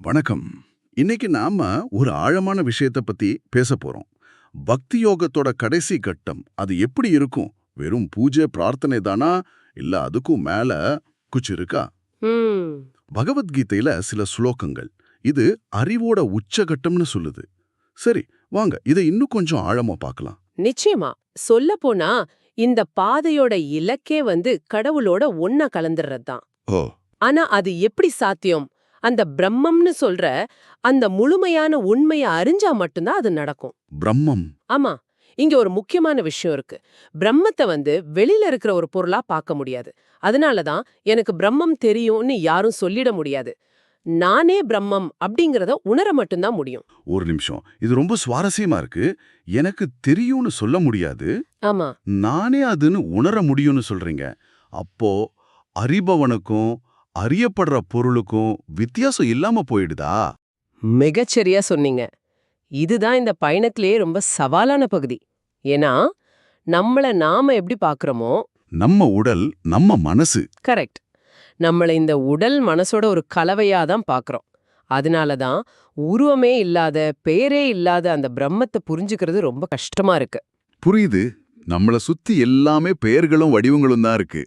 வணக்கம். இன்னைக்கு நாம ஒரு ஆழமான விஷயத்தை பத்தி பேச போறோம். பக்தி யோகத்தோட கடைசி கட்டம் அது எப்படி இருக்கும்? வெறும் பூஜை பிரார்த்தனை தானா? இல்ல அதுக்கும் மேல குச்சு இருக்கா? பகவத்கீதையில சில ஸ்லோகங்கள் இது அறிவோட உச்சகட்டம்னு சொல்லுது. சரி வாங்க இதை இன்னும் கொஞ்சம் ஆழமா பார்க்கலாம். நிச்சயமா. சொல்ல போனா இந்த பாதையோட இலக்கே வந்து கடவுளோட ஒன்னா கலந்துறது தான் ஓ. ஆனா அது எப்படி சாத்தியம்? அந்த பிரம்மம்னு சொல்ற அந்த முழுமையான உண்மைய அறிஞ்சா மட்டும்தான் அது நடக்கும். பிரம்மம். ஆமா. இங்க ஒரு முக்கியமான விஷயம் இருக்கு. பிரம்மத்தை வந்து வெளியில இருக்கிற ஒரு பொருளா பார்க்க முடியாது. அதனாலதான் எனக்கு பிரம்மம் தெரியும்னு யாரும் சொல்லிட முடியாது. நானே பிரம்மம் அப்படிங்கறத உணர மட்டும்தான் முடியும். ஒரு நிமிஷம். இது ரொம்ப சுவாரஸ்யமா இருக்கு. எனக்கு தெரியும்னு சொல்ல முடியாது. ஆமா. நானே அதுன்னு உணர முடியும்னு சொல்றீங்க. அப்போ அறிபவனுக்கும் அறியப்படுற பொருளுக்கும் வித்தியாசம் இல்லாம போயிடுதா? மிகச்சரியா சொன்னீங்க. இதுதான் இந்த பயணத்திலேயே ரொம்ப சவாலான பகுதி. ஏன்னா நம்மள நாம எப்படி பார்க்கறோமோ நம்ம உடல் நம்ம மனசு. கரெக்ட். நம்மள இந்த உடல் மனசோட ஒரு கலவையா தான் பார்க்கறோம். அதனால தான் உருவமே இல்லாத பெயரே இல்லாத அந்த பிரம்மத்தை புரிஞ்சுக்கிறது ரொம்ப கஷ்டமா இருக்கு. புரியுது. நம்மள சுத்தி எல்லாமே பெயர்களும் வடிவங்களும் தான் இருக்கு.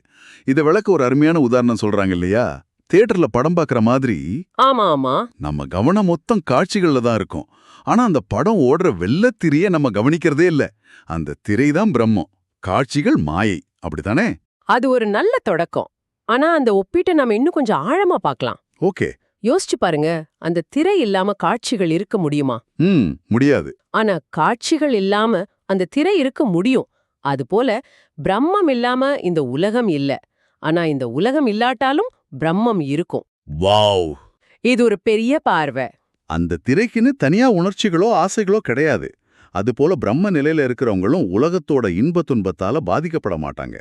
இத விளக்க ஒரு அருமையான உதாரணம் சொல்றாங்க இல்லையா? தியேட்டர்ல படம் பார்க்கற மாதிரி ஆமா ஆமா நம்ம கவனம் மொத்தம் காட்சிகள்ல தான் இருக்கும். ஆனா அந்த படம் ஓடுற வெள்ளத்திரிய நம்ம கவனிக்கிறதே இல்ல. அந்த திரை தான் பிரம்மம். காட்சிகள் மாயை. அப்படித்தானே? அது ஒரு நல்ல தொடக்கம். ஆனா அந்த ஒப்பீட்டை நம்ம இன்னும் கொஞ்சம் ஆழமா பார்க்கலாம். ஓகே. யோசிச்சு பாருங்க. அந்த திரை இல்லாம காட்சிகள் இருக்க முடியுமா? ம் முடியாது. ஆனா காட்சிகள் இல்லாம அந்த திரை இருக்க முடியும். அதுபோல பிரம்மம் இல்லாம இந்த உலகம் இல்ல. ஆனா இந்த உலகம் இல்லாட்டாலும் பிரம்மம் இருக்கும். வாவ். இது ஒரு பெரிய பார்வை. அந்த திரைக்குன்னு தனியா உணர்ச்சிகளோ ஆசைகளோ கிடையாது. அதுபோல பிரம்ம நிலையில இருக்கிறவங்களும் உலகத்தோட இன்ப துன்பத்தால பாதிக்கப்பட மாட்டாங்க.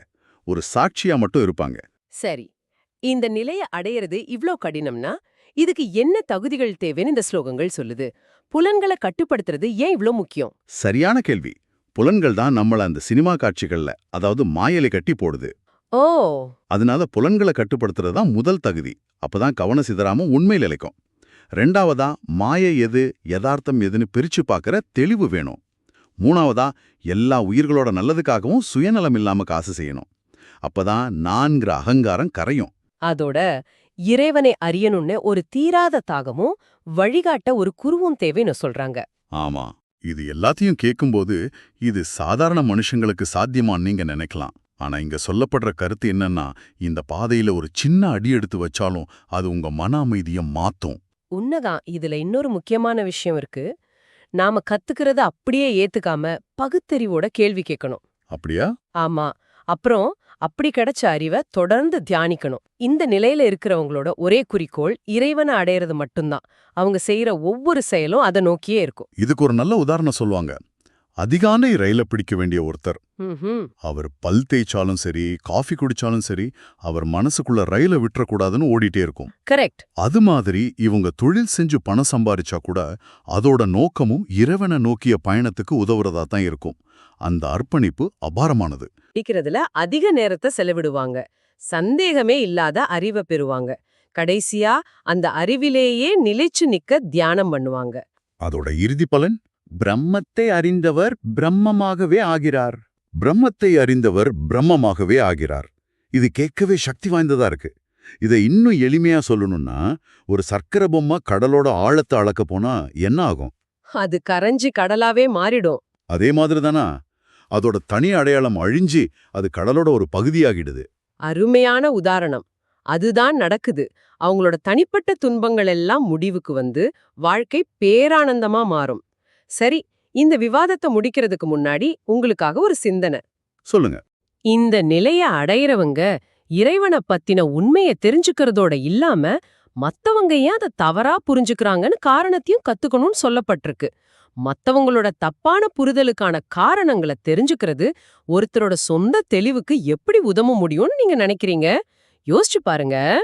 ஒரு சாட்சியா மட்டும் இருப்பாங்க. சரி. இந்த நிலைய அடையிறது இவ்ளோ கடினம்னா இதுக்கு என்ன தகுதிகள் தேவைன்னு இந்த ஸ்லோகங்கள் சொல்லுது. புலன்களை கட்டுப்படுத்துறது ஏன் இவ்ளோ முக்கியம்? சரியான கேள்வி. புலன்கள் தான் நம்மள அந்த சினிமா காட்சிகள்ல அதாவது மாயலை கட்டி போடுது. ஓ! அதனால புலன்களை கட்டுப்படுத்துறது தான் முதல் தகுதி. அப்பதான் கவனம் சிதறாம உண்மையில் இழைக்கும். ரெண்டாவதா மாயை எது யதார்த்தம் எதுன்னு பிரிச்சு பார்க்கற தெளிவு வேணும். மூணாவதா எல்லா உயிர்களோட நல்லதுக்காகவும் சுயநலம் இல்லாம காசு செய்யணும். அப்பதான் நான்கிற அகங்காரம் கரையும். அதோட இறைவனை அறியணும்னு ஒரு தீராத தாகமும் வழிகாட்ட ஒரு குருவும் தேவைன்னு சொல்றாங்க. ஆமா. இது எல்லாத்தையும் கேட்கும்போது இது சாதாரண மனுஷங்களுக்கு சாத்தியமான்னு நீங்க நினைக்கலாம். ஆனா இங்க சொல்லப்படுற கருத்து என்னன்னா இந்த பாதையில ஒரு சின்ன அடி எடுத்து வச்சாலும் அது உங்க மன அமைதியை மாத்தும். உண்மைதான். இதுல இன்னொரு முக்கியமான விஷயம் இருக்கு. நாம கத்துக்கிறத அப்படியே ஏத்துக்காம பகுத்தறிவோட கேள்வி கேட்கணும். அப்படியா? ஆமா. அப்புறம் அப்படி கிடைச்ச அறிவை தொடர்ந்து தியானிக்கணும். இந்த நிலையில இருக்கிறவங்களோட ஒரே குறிக்கோள் இறைவனை அடையிறது மட்டும்தான். அவங்க செய்யற ஒவ்வொரு செயலும் அதை நோக்கியே இருக்கும். இதுக்கு ஒரு நல்ல உதாரணம் சொல்லுவாங்க. அதிகாலை ரயில பிடிக்க வேண்டிய ஒருத்தர். அவர் பல் தேய்ச்சாலும் சரி காஃபி குடிச்சாலும் சரி அவர் மனசுக்குள்ள ரயில விட்டுறக்கூடாதுன்னு ஓடிட்டே இருக்கும். கரெக்ட். அது மாதிரி இவங்க தொழில் செஞ்சு பணம் சம்பாரிச்சா கூட அதோட நோக்கமும் இறைவனை நோக்கிய பயணத்துக்கு உதவுறதா தான் இருக்கும். அந்த அர்ப்பணிப்பு அபாரமானது. படிக்கிறதுல அதிக நேரத்தை செலவிடுவாங்க. சந்தேகமே இல்லாத அறிவை பெறுவாங்க. கடைசியா அந்த அறிவிலேயே நிலைச்சு நிக்க தியானம் பண்ணுவாங்க. அதோட இறுதி பலன்? பிரம்மத்தை அறிந்தவர் பிரம்மமாகவே ஆகிறார். பிரம்மத்தை அறிந்தவர் பிரம்மமாகவே ஆகிறார். இது கேட்கவே சக்தி வாய்ந்ததா இருக்கு. இதை இன்னும் எளிமையா சொல்லணும்னா ஒரு சர்க்கரை பொம்மை கடலோட ஆழத்தை அளக்க போனா என்ன ஆகும்? அது கரைஞ்சு கடலாவே மாறிடும். அதே மாதிரி தானா? அதோட தனி அடையாளம் அழிஞ்சு அது கடலோட ஒரு பகுதியாகிடுது. அருமையான உதாரணம். அதுதான் நடக்குது. அவங்களோட தனிப்பட்ட துன்பங்கள் எல்லாம் முடிவுக்கு வந்து வாழ்க்கை பேரானந்தமா மாறும். சரி இந்த விவாதத்தை முடிக்கிறதுக்கு முன்னாடி உங்களுக்காக ஒரு சிந்தனை. சொல்லுங்க. இந்த நிலைய அடையிறவங்க இறைவனை பத்தின உண்மையை தெரிஞ்சுக்கிறதோட இல்லாம மத்தவங்க ஏன் அதை தவறா புரிஞ்சுக்கிறாங்கன்னு காரணத்தையும் கத்துக்கணும்னு சொல்லப்பட்டிருக்கு. மத்தவங்களோட தப்பான புரிதலுக்கான காரணங்களை தெரிஞ்சுக்கிறது ஒருத்தரோட சொந்த தெளிவுக்கு எப்படி உதவ முடியும்னு நீங்க நினைக்கிறீங்க? யோசிச்சு பாருங்க.